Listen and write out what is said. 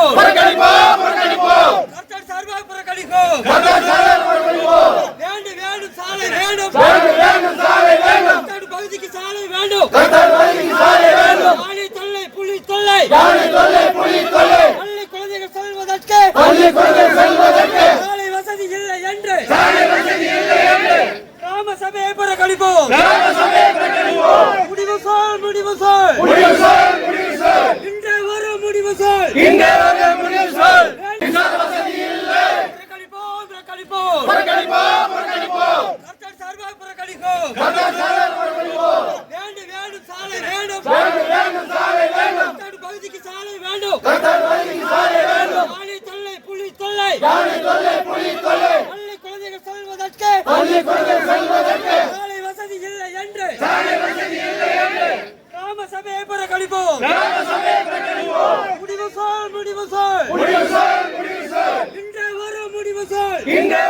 புறக்கணிப்போம். புறக்கணிப்போம் புறக்கணிப்போம். கர்த்தர் சார்பாக புறக்கணிப்போம். கர்த்தர் சார்பாக புறக்கணிப்போம். வேண்டும் வேண்டும் சாலை வேண்டும். வேண்டும் வேண்டும் சாலை வேண்டும். கர்த்தர் பகுதிக்கு சாலை வேண்டும். கர்த்தர் பகுதிக்கு சாலை வேண்டும். யானை தொல்லை புலி தொல்லை. யானை தொல்லை புலி தொல்லை. பள்ளி குழந்தைகள் செல்வதற்கு. பள்ளி குழந்தைகள் செல்வதற்கு. சாலை வசதி இல்லை என்று. சாலை வசதி இல்லை என்று. கிராம சபையை புறக்கணிப்போம். சாலை வேண்டும். கர்த்தர் வழிக்கு சாலை வேண்டும் முடிவு சொல் முடிவு சொல். முடிவு வரும் முடிவு சொல். இன்று